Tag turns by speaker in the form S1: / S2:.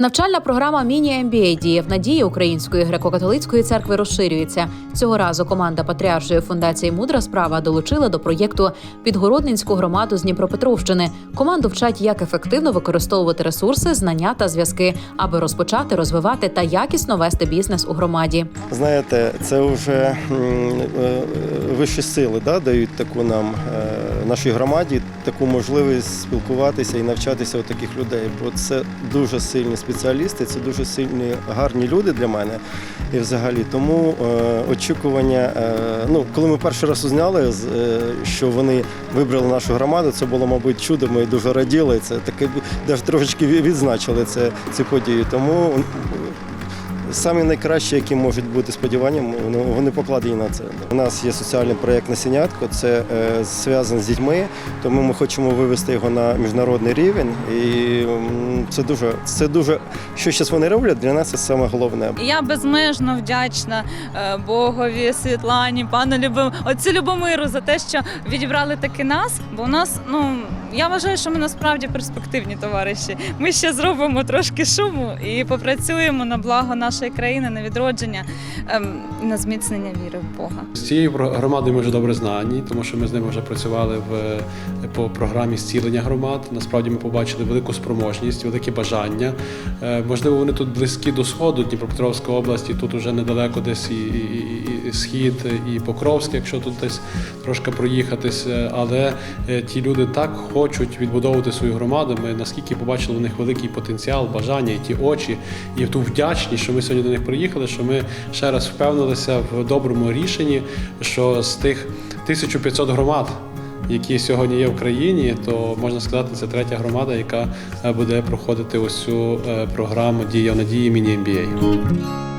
S1: Навчальна програма міні MBA діє в надії Української греко-католицької церкви розширюється. Цього разу команда Патріаршої фундації Мудра справа долучила до проєкту Підгородненську громаду з Дніпропетровщини. Команду вчать, як ефективно використовувати ресурси, знання та зв'язки, аби розпочати, розвивати та якісно вести бізнес у громаді.
S2: Знаєте, це вже е, вищі сили да, дають таку нам е, нашій громаді таку можливість спілкуватися і навчатися у таких людей. Бо це дуже сильні спеціалісти, це дуже сильні гарні люди для мене. І взагалі тому е, очікування. Е, ну, коли ми перший раз узняли, е, що вони вибрали нашу громаду, це було, мабуть, чудо. Ми дуже раділи. Це таке навіть трошечки відзначили це, ці події. Тому Самі найкращі, які можуть бути сподівання, вони- вони покладені на це. У нас є соціальний проєкт «Насінятко», це е, зв'язано з дітьми, тому ми хочемо вивести його на міжнародний рівень. І це дуже, це дуже, що зараз вони роблять, для нас це саме головне.
S3: Я безмежно вдячна е, Богові, Світлані, пану Любим, отцю Любомиру за те, що відібрали таки нас. Бо у нас, ну я вважаю, що ми насправді перспективні товариші. Ми ще зробимо трошки шуму і попрацюємо на благо нашої країни, на відродження, ем, на зміцнення віри в Бога.
S4: З цією громадою ми вже добре знані, тому що ми з ними вже працювали в по програмі зцілення громад. Насправді ми побачили велику спроможність, велике бажання. Е, Можливо, вони тут близькі до сходу Дніпропетровської області, тут уже недалеко десь і, і, і- і схід, і Покровськ, якщо тут десь трошки проїхатись. Е, Але е, ті люди так хочуть відбудовувати свою громаду. Ми наскільки побачили в них великий потенціал, бажання, і ті очі, і ту вдячність, що ми сьогодні до них приїхали, що ми ще раз впевнилися в доброму рішенні, що з тих 1500 громад. Які сьогодні є в країні, то можна сказати, це третя громада, яка е, буде проходити ось цю е, програму Дія надії міні MBA.